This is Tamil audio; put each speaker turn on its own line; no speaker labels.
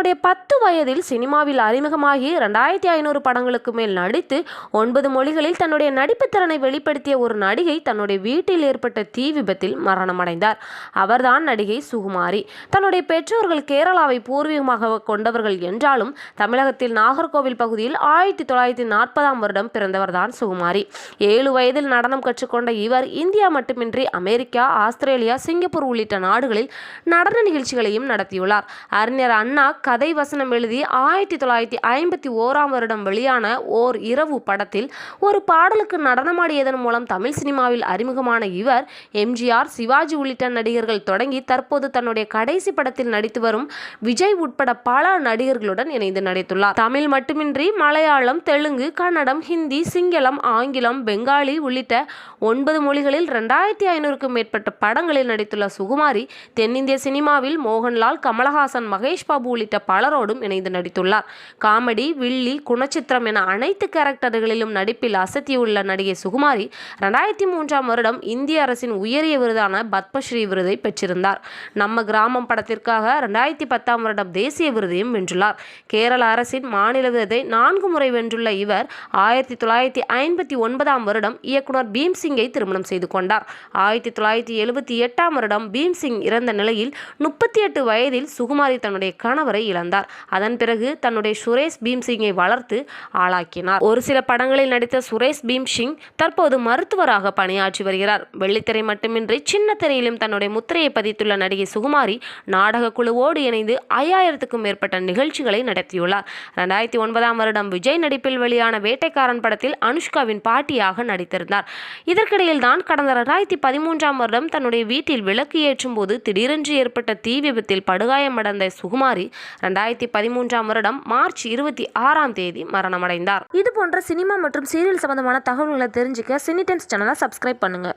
தன்னுடைய பத்து வயதில் சினிமாவில் அறிமுகமாகி ரெண்டாயிரத்தி ஐநூறு படங்களுக்கு மேல் நடித்து ஒன்பது மொழிகளில் தன்னுடைய நடிப்பு திறனை வெளிப்படுத்திய ஒரு நடிகை தன்னுடைய வீட்டில் ஏற்பட்ட தீ விபத்தில் மரணமடைந்தார். அவர்தான் நடிகை சுகுமாரி. தன்னுடைய பெற்றோர்கள் கேரளாவை பூர்வீகமாக கொண்டவர்கள் என்றாலும் தமிழகத்தில் நாகர்கோவில் பகுதியில் ஆயிரத்தி தொள்ளாயிரத்தி நாற்பதாம் வருடம் பிறந்தவர்தான் சுகுமாரி. ஏழு வயதில் நடனம் கற்றுக்கொண்ட இவர் இந்தியா மட்டுமின்றி அமெரிக்கா ஆஸ்திரேலியா சிங்கப்பூர் உள்ளிட்ட நாடுகளில் நடன நிகழ்ச்சிகளையும் நடத்தியுள்ளார். அறிஞர் அண்ணா கதை வசனம் எழுதி ஆயிரத்தி தொள்ளாயிரத்தி ஐம்பத்தி ஓராம் வருடம் வெளியான ஓர் இரவு படத்தில் ஒரு பாடலுக்கு நடனமாடியதன் மூலம் தமிழ் சினிமாவில் அறிமுகமான இவர் எம்ஜிஆர் சிவாஜி உள்ளிட்ட நடிகர்கள் தொடங்கி தற்போது தன்னுடைய கடைசி படத்தில் நடித்து வரும் விஜய் உட்பட பல நடிகர்களுடன் இணைந்து நடித்துள்ளார். தமிழ் மட்டுமின்றி மலையாளம் தெலுங்கு கன்னடம் ஹிந்தி சிங்களம் ஆங்கிலம் பெங்காலி உள்ளிட்ட ஒன்பது மொழிகளில் ரெண்டாயிரத்தி ஐநூறுக்கும் மேற்பட்ட படங்களில் நடித்துள்ள சுகுமாரி தென்னிந்திய சினிமாவில் மோகன்லால் கமலஹாசன் மகேஷ் பாபு உள்ளிட்ட பலரோடும் இணைந்து நடித்துள்ளார். காமெடி வில்லி குணச்சித்திரம் என அனைத்து கேரக்டர்களிலும் நடிப்பில் அசத்தியுள்ள நடிகை சுகுமாரி ரெண்டாயிரத்தி மூன்றாம் வருடம் இந்திய அரசின் உயரிய விருதான பத்மஸ்ரீ விருதை பெற்றிருந்தார். நம்ம கிராமம் படத்திற்காக ரெண்டாயிரத்தி பத்தாம் வருடம் தேசிய விருதையும் வென்றுள்ளார். கேரள அரசின் மாநில விருதை நான்கு முறை வென்றுள்ள இவர் ஆயிரத்தி தொள்ளாயிரத்தி ஐம்பத்தி ஒன்பதாம் வருடம் இயக்குனர் பீம்சிங்கை திருமணம் செய்து கொண்டார். ஆயிரத்தி தொள்ளாயிரத்தி எழுபத்தி எட்டாம் வருடம் பீம்சிங் இறந்த நிலையில் முப்பத்தி எட்டு வயதில் சுகுமாரி தன்னுடைய கணவரை இழந்தார். அதன் பிறகு தன்னுடைய சுரேஷ் பீம்சிங்கை வளர்த்து ஆளாக்கினார். ஒரு சில படங்களில் நடித்த சுரேஷ் பீம்சிங் தற்போது மருத்துவராக பணியாற்றி வருகிறார். வெள்ளித்திரை மட்டுமின்றி சின்ன திரையிலும் தன்னுடைய முத்திரையை பதித்துள்ள நடிகை சுகுமாரி நாடக குழுவோடு இணைந்து ஐயாயிரத்துக்கும் மேற்பட்ட நிகழ்ச்சிகளை நடத்தியுள்ளார். ரெண்டாயிரத்தி ஒன்பதாம் வருடம் விஜய் நடிப்பில் வெளியான வேட்டைக்காரன் படத்தில் அனுஷ்காவின் பாட்டியாக நடித்திருந்தார். இதற்கிடையில் தான் கடந்த ரெண்டாயிரத்தி பதிமூன்றாம் வருடம் தன்னுடைய வீட்டில் விளக்கு ஏற்றும் போது திடீரென்று ஏற்பட்ட தீ விபத்தில் படுகாயமடைந்த சுகுமாரி ரெண்டாயிரத்தி பதிமூன்றாம் வருடம் மார்ச் இருபத்தி ஆறாம் தேதி மரணமடைந்தார். இது போன்ற சினிமா மற்றும் சீரியல் சம்பந்தமான தகவல்களை தெரிஞ்சுக்க சினி டைம்ஸ் சேனலை சப்ஸ்கிரைப் பண்ணுங்க.